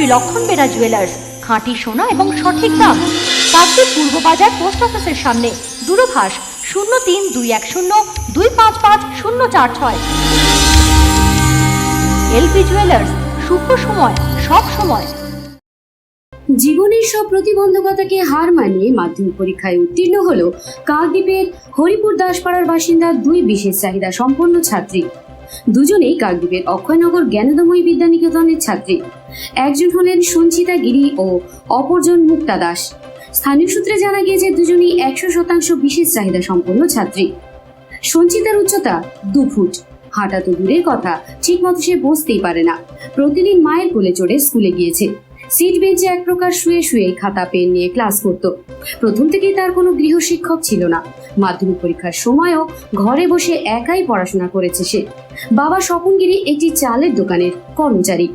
শ্রী লক্ষণ বেরা জুয়েলার্স খাঁটি সোনা এবং সঠিক দাম। কাকদ্বীপ পূর্ব বাজার পোস্ট অফিসের সামনে, দূরভাষ শূন্য তিন দুই এক শূন্য দুই পাঁচ পাঁচ শূন্য চার ছয়। এলপি জুয়েলার্স শুভ সময়, সব সময়। জীবনের সব প্রতিবন্ধকতাকে হার মানিয়ে মাধ্যমিক পরীক্ষায় উত্তীর্ণ হল কাকদ্বীপের হরিপুর দাসপাড়ার বাসিন্দা দুই বিশেষ চাহিদা সম্পন্ন ছাত্রী। দুজনেই কাকদ্বীপের অক্ষয়নগর জ্ঞানদময়ী বিদ্যানিকেতনের ছাত্রী। একজন হলেন সঞ্চিতা গিরি ও অপরজন মুক্তা দাস। স্থানীয় সূত্রে জানা গিয়েছে, দুজনেই একশো শতাংশ বিশেষ চাহিদা সম্পন্ন ছাত্রী। সঞ্চিতার উচ্চতা দু ফুট। হাঁটা তো দূরের কথা, ঠিকমতো সে বসতেই পারে না। প্রতিদিন মায়ের কোলে চড়ে স্কুলে গিয়েছে। সিট বেঞ্চে এক প্রকার শুয়ে শুয়ে খাতা, পেন নিয়ে ক্লাস করত। প্রথম থেকেই তার কোনো গৃহশিক্ষক ছিল না। মাধ্যমিক পরীক্ষার সময়ও ঘরে বসে একাই পড়াশোনা করেছে সে। বাবা স্বপনগিরি একটি চালের দোকানের কর্মচারী।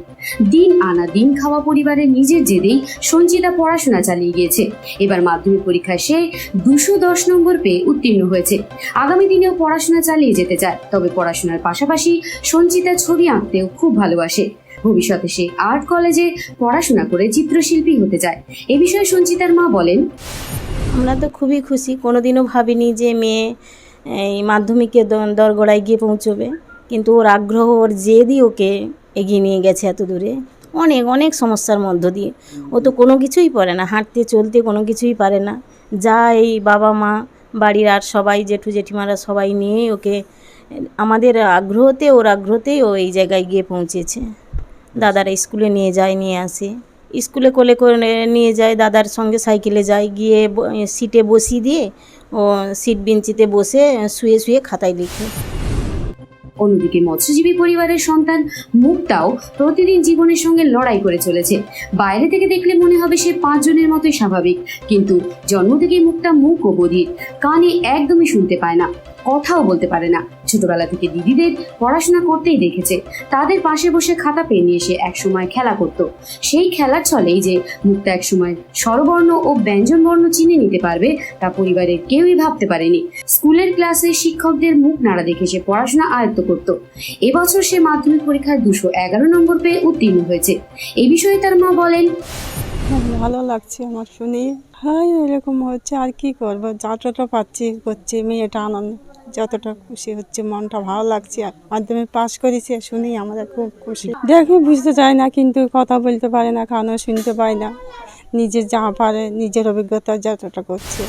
দিন আনা দিন খাওয়া পরিবারের নিজের জেদেই সঞ্চিতা পড়াশোনা চালিয়ে গিয়েছে। এবার মাধ্যমিক পরীক্ষায় সে দুশো দশ নম্বর পেয়ে উত্তীর্ণ হয়েছে। আগামী দিনেও পড়াশোনা চালিয়ে যেতে চায়, তবে পড়াশোনার পাশাপাশি সঞ্চিতা ছবি আঁকতেও খুব ভালোবাসে। ভবিষ্যতে সে আর্ট কলেজে পড়াশোনা করে চিত্রশিল্পী হতে চায় এ বিষয়ে সঞ্চিতার মা বলেন, আমরা তো খুবই খুশি। কোনোদিনও ভাবিনি যে মেয়ে, এই মাধ্যমিকে দরগড়ায় গিয়ে পৌঁছবে। কিন্তু ওর আগ্রহ, ওর জেদই ওকে এগিয়ে নিয়ে গেছে এত দূরে। অনেক অনেক সমস্যার মধ্য দিয়ে। ও তো কোনো কিছুই পারে না। হাঁটতে, চলতে কোনো কিছুই পারে না। যা এই বাবা মা বাড়ির আর সবাই, জেঠু জেঠিমারা সবাই নিয়েই ওকে, আমাদের আগ্রহতে, ওর আগ্রহতেই ও এই জায়গায় গিয়ে পৌঁছেছে। দাদারা স্কুলে নিয়ে যায় নিয়ে আসে। স্কুলে কোলে করে নিয়ে যায় দাদার সঙ্গে সাইকেলে যায় গিয়ে সিটে বসিয়ে দিয়ে ও সিট বেঞ্চিতে বসে শুয়ে শুয়ে খাতায় লিখে। অন্যদিকে মৎস্যজীবী পরিবারের সন্তান মুক্তাও প্রতিদিন জীবনের সঙ্গে লড়াই করে চলেছে। বাইরে থেকে দেখলে মনে হবে সে পাঁচজনের মতোই স্বাভাবিক। কিন্তু জন্ম থেকেই মুক্তা মুখ ও বধির। কানে একদমই শুনতে পায় না, কথাও বলতে পারে না। ছোটবেলা থেকে দিদিদের পড়াশোনা করতেই দেখেছে। তাদের পাশে বসে খাতা পেন নিয়ে সে একসময় খেলা করত। সেই খেলার ছলেই যে মুক্তা একসময় স্বরবর্ণ ও ব্যঞ্জনবর্ণ চিনে নিতে পারবে তা পরিবারের কেউই ভাবতে পারেনি। স্কুলের ক্লাসে শিক্ষকদের মুখ নাড়া দেখে সে পড়াশোনা আয়ত্ত করত। এবছর সে মাধ্যমিক পরীক্ষায় দুশো এগারো নম্বর পেয়ে উত্তীর্ণ হয়েছে। এই বিষয়ে তার মা বলেন, ভালো লাগছে আমার শুনে। হ্যাঁ এরকম হচ্ছে, আর কি করব? যতটা পাচ্ছি, করছি, মেয়েটা আনন্দ। যতটা খুশি হচ্ছে, মনটা ভালো লাগছে আর মাধ্যমিক পাশ করেছে শুনেই আমাদের খুব খুশি। দেখি, বুঝতে চায় না কিন্তু কথা বলতে পারে না খাওয়ানো শুনতে পায় না। নিজের যা পারে, নিজের অভিজ্ঞতা যতটা করছে।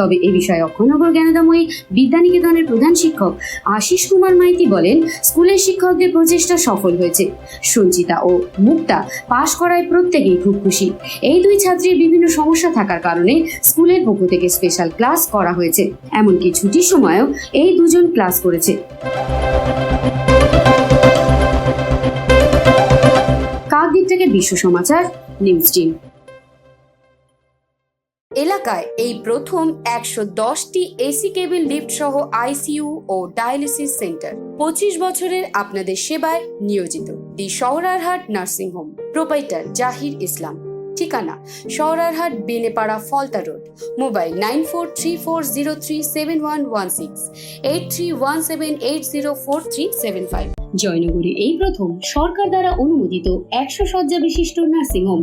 তবে এ বিষয়ে অক্ষয়নগর জ্ঞানদাময়ী বিদ্যানিকেতনের প্রধান শিক্ষক আশিস কুমার মাইতি বলেন, স্কুলের শিক্ষকদের প্রচেষ্টা সফল হয়েছে। সঞ্চিতা ও মুক্তা পাশ করায় প্রত্যেকেই খুব খুশি। এই দুই ছাত্রীর বিভিন্ন সমস্যা থাকার কারণে স্কুলের পক্ষ থেকে স্পেশাল ক্লাস করা হয়েছে। এমনকি ছুটির সময়ও এই দুজন ক্লাস করেছে। কাকদ্বীপ থেকে বিশ্ব সমাচার, নিউজ টিম। এলাকায় এই প্রথম একশো দশটি এসি কেবিল লিফট সহ আইসিইউ ও ডায়ালিসিস সেন্টার। পঁচিশ বছরের আপনাদের সেবায় নিয়োজিত the Shahararhat nursing home, proprietor Jahir Islam. ঠিকানা, Shahararhat Belepara Falta road, mobile nine four three four zero three seven one one six, eight three one seven eight zero four three seven five. জয়নগরে এই প্রথম সরকার দ্বারা অনুমোদিত একশো শয্যা বিশিষ্ট nursing home.